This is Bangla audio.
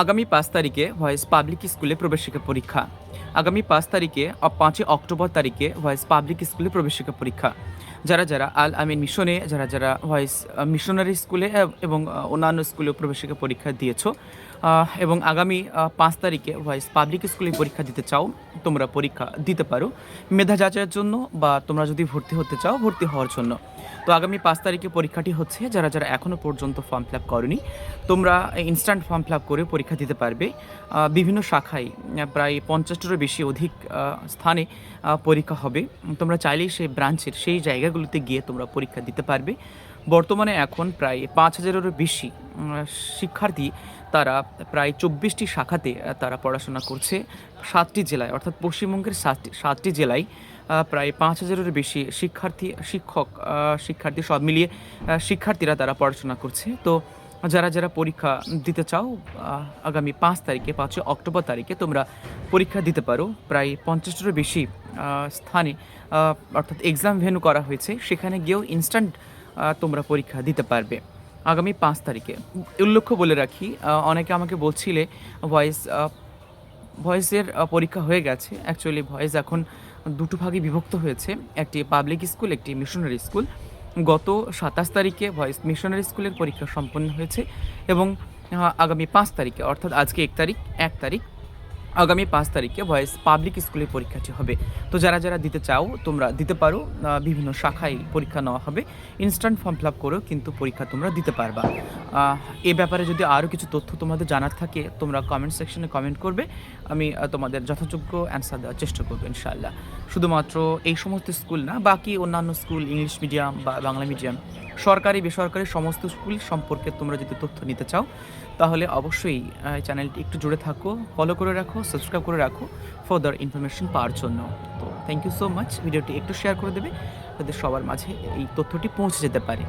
আগামী পাঁচ তারিখে ভয়েস পাবলিক স্কুলে প্রবেশিকা পরীক্ষা। আগামী পাঁচ তারিখে পাঁচই অক্টোবর তারিখে ভয়েস পাবলিক স্কুলে প্রবেশিকা পরীক্ষা। যারা যারা আল আমিন মিশনে যারা যারা ভয়েস মিশনারি স্কুলে এবং অন্যান্য স্কুলে প্রবেশিকা পরীক্ষা দিয়েছ এবং আগামী পাঁচ তারিখে ভয়েস পাবলিক স্কুলে পরীক্ষা দিতে চাও, তোমরা পরীক্ষা দিতে পারো। মেধা যাচাইয়ের জন্য বা তোমরা যদি ভর্তি হতে চাও, ভর্তি হওয়ার জন্য। তো আগামী পাঁচ তারিখে পরীক্ষাটি হচ্ছে, যারা যারা এখনও পর্যন্ত ফর্ম ফিল আপ করনি, তোমরা ইনস্ট্যান্ট ফর্ম ফিল আপ করে পরীক্ষা দিতে পারবে। বিভিন্ন শাখায় প্রায় পঞ্চাশটিরও বেশি অধিক স্থানে পরীক্ষা হবে। তোমরা চাইলেই সেই ব্রাঞ্চের সেই জায়গাগুলোতে গিয়ে তোমরা পরীক্ষা দিতে পারবে। বর্তমানে এখন প্রায় পাঁচ হাজারেরও বেশি শিক্ষার্থী তারা প্রায় চব্বিশটি শাখাতে তারা পড়াশোনা করছে। সাতটি জেলায়, অর্থাৎ পশ্চিমবঙ্গের সাতটি সাতটি জেলায় প্রায় পাঁচ হাজারেরও বেশি শিক্ষার্থী, শিক্ষক শিক্ষার্থী সব মিলিয়ে শিক্ষার্থীরা তারা পড়াশোনা করছে। তো যারা যারা পরীক্ষা দিতে চাও আগামী পাঁচ তারিখে, পাঁচই অক্টোবর তারিখে তোমরা পরীক্ষা দিতে পারো। প্রায় পঞ্চাশটিরও বেশি স্থানে অর্থাৎ এক্সাম ভেন্যু করা হয়েছে। সেখানে গিয়েও ইনস্ট্যান্ট তোমরা পরীক্ষা দিতে পারবে আগামী পাঁচ তারিখে। উল্লেখ্য বলে রাখি অনেকে আমাকে বলছিলে ভয়েস ভয়েসের পরীক্ষা হয়ে গেছে। অ্যাকচুয়ালি ভয়েস এখন দুটো ভাগে বিভক্ত হয়েছে। একটি পাবলিক স্কুল একটি মিশনারি স্কুল গত সাতাশ তারিখে ভয়েস মিশনারি স্কুলের পরীক্ষা সম্পন্ন হয়েছে এবং আগামী পাঁচ তারিখে, অর্থাৎ আজকে এক তারিখ এক তারিখ আগামী পাঁচ তারিখে ভয়েস পাবলিক স্কুলের পরীক্ষাটি হবে। তো যারা যারা দিতে চাও, তোমরা দিতে পারো। বিভিন্ন শাখায় পরীক্ষা নেওয়া হবে। ইনস্ট্যান্ট ফর্ম ফিল আপ করেও কিন্তু পরীক্ষা তোমরা দিতে পারবা। এ ব্যাপারে যদি আরও কিছু তথ্য তোমাদের জানার থাকে, তোমরা কমেন্ট সেকশনে কমেন্ট করবে। আমি তোমাদের যথাযোগ্য অ্যান্সার দেওয়ার চেষ্টা করব, ইনশাআল্লাহ। শুধুমাত্র এই সমস্ত স্কুল না, বাকি অন্যান্য স্কুল ইংলিশ মিডিয়াম বা বাংলা মিডিয়াম সরকারি, বেসরকারি সমস্ত স্কুল সম্পর্কে তোমরা যদি তথ্য নিতে চাও, তাহলে অবশ্যই চ্যানেলটি একটু জুড়ে থাকো ফলো করে রাখো সাবস্ক্রাইব করে রাখো ফার্দার ইনফরমেশন পাওয়ার জন্য। তো থ্যাংক ইউ সো মাচ ভিডিওটি একটু শেয়ার করে দেবে, যাতে সবার মাঝে এই তথ্যটি পৌঁছে যেতে পারে।